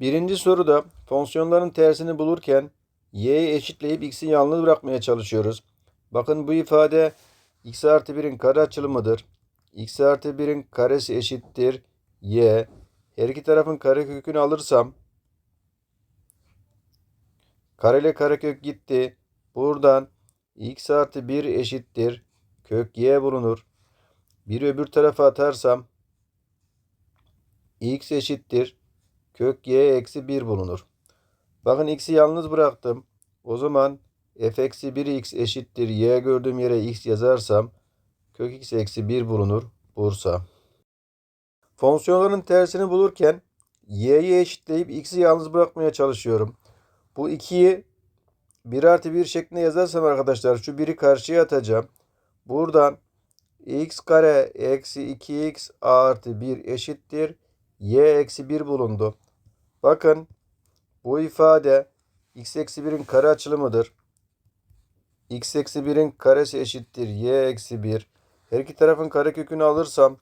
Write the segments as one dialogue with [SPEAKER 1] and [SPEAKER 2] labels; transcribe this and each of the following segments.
[SPEAKER 1] Birinci soruda fonksiyonların tersini bulurken y'yi eşitleyip x'i yalnız bırakmaya çalışıyoruz. Bakın bu ifade x artı 1'in kare açılımıdır. x artı 1'in karesi eşittir y. Her iki tarafın karekökünü alırsam kareyle karekök gitti. Buradan x artı 1 eşittir kök y bulunur. Bir öbür tarafa atarsam x eşittir kök y eksi 1 bulunur. Bakın x'i yalnız bıraktım. O zaman f eksi 1x eşittir y gördüğüm yere x yazarsam kök x eksi 1 bulunur. Bursa. Fonksiyonların tersini bulurken y'yi eşitleyip x'i yalnız bırakmaya çalışıyorum. Bu 2'yi 1 artı 1 şeklinde yazarsam arkadaşlar şu 1'i karşıya atacağım. Buradan x kare eksi 2x artı 1 eşittir. y eksi 1 bulundu. Bakın bu ifade x eksi 1'in kare açılımıdır. x eksi 1'in karesi eşittir y eksi 1. Her iki tarafın karekökünü alırsam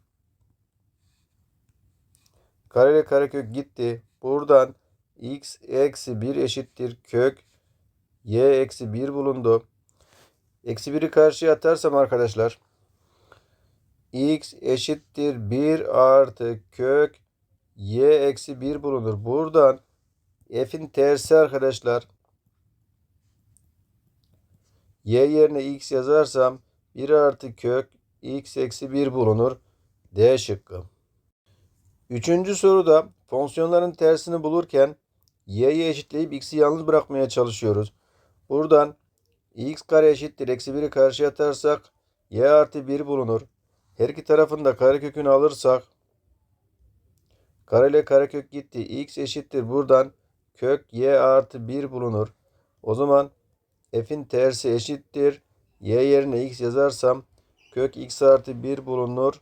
[SPEAKER 1] kare ile karekök gitti. Buradan x eksi 1 eşittir kök y eksi 1 bulundu. Eksi 1'i karşıya atarsam arkadaşlar x eşittir 1 artı kök y eksi 1 bulunur. Buradan f'in tersi arkadaşlar y yerine x yazarsam 1 artı kök x eksi 1 bulunur. D şıkkı. Üçüncü soruda fonksiyonların tersini bulurken y'yi eşitleyip x'i yalnız bırakmaya çalışıyoruz. Buradan x kare eşittir. Eksi 1'i karşıya atarsak y artı 1 bulunur. Her iki tarafında karekökünü alırsak kare ile karekök gitti. x eşittir. Buradan kök y artı 1 bulunur. O zaman f'in tersi eşittir. y yerine x yazarsam kök x artı 1 bulunur.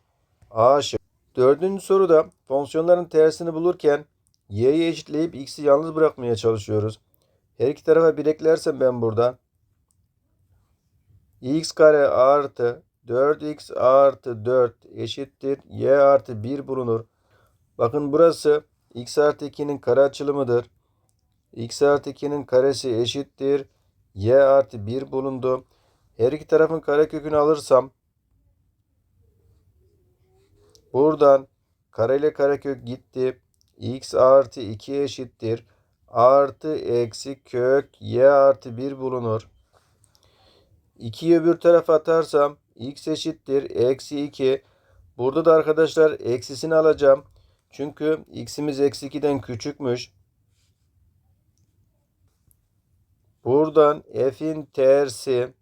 [SPEAKER 1] A şık. Dördüncü soruda fonksiyonların tersini bulurken y'yi eşitleyip x'i yalnız bırakmaya çalışıyoruz. Her iki tarafa bir eklersem ben burada x kare artı 4x artı 4 eşittir y artı 1 bulunur. Bakın burası x artı 2'nin kare açılımıdır. x artı 2'nin karesi eşittir y artı 1 bulundu. Her iki tarafın karekökünü alırsam buradan kare ile karekök gitti. x artı 2 eşittir. Artı eksi kök y artı 1 bulunur. 2'yi öbür tarafa atarsam x eşittir. Eksi 2. Burada da arkadaşlar eksisini alacağım. Çünkü x'imiz eksi 2'den küçükmüş. Buradan f'in tersi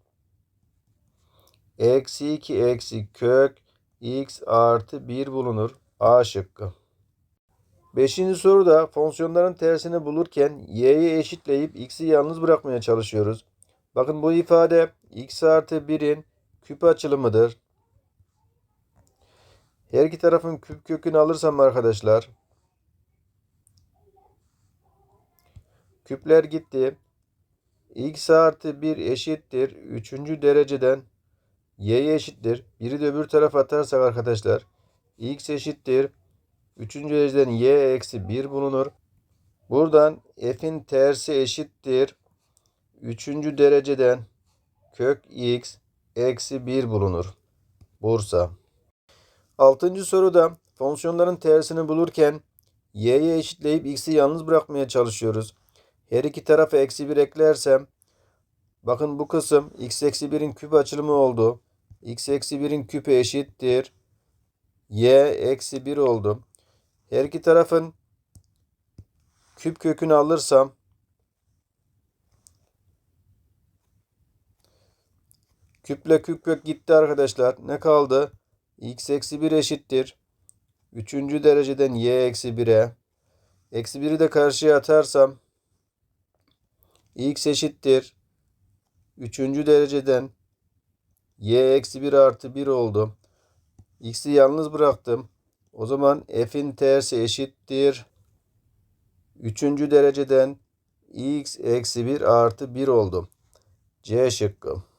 [SPEAKER 1] eksi 2 eksi kök x artı 1 bulunur. A şıkkı. Beşinci soruda fonksiyonların tersini bulurken y'yi eşitleyip x'i yalnız bırakmaya çalışıyoruz. Bakın bu ifade x artı 1'in küp açılımıdır. Her iki tarafın küp kökünü alırsam arkadaşlar küpler gitti. x artı 1 eşittir. Üçüncü dereceden y'ye eşittir. Biri de öbür tarafa atarsak arkadaşlar x eşittir. Üçüncü dereceden y eksi 1 bulunur. Buradan f'in tersi eşittir. Üçüncü dereceden kök x eksi 1 bulunur. Bursa. Altıncı soruda fonksiyonların tersini bulurken y'yi eşitleyip x'i yalnız bırakmaya çalışıyoruz. Her iki tarafa eksi 1 eklersem bakın bu kısım x eksi 1'in küp açılımı oldu. x eksi 1'in küpü eşittir. y eksi 1 oldu. Her iki tarafın küp kökünü alırsam küple küp kök gitti arkadaşlar. Ne kaldı? X eksi 1 eşittir. Üçüncü dereceden y eksi 1'e. Eksi 1'i de karşıya atarsam x eşittir. Üçüncü dereceden y eksi 1 artı 1 oldu. x'i yalnız bıraktım. O zaman f'in tersi eşittir. Üçüncü dereceden x eksi 1 artı 1 oldu. C şıkkı.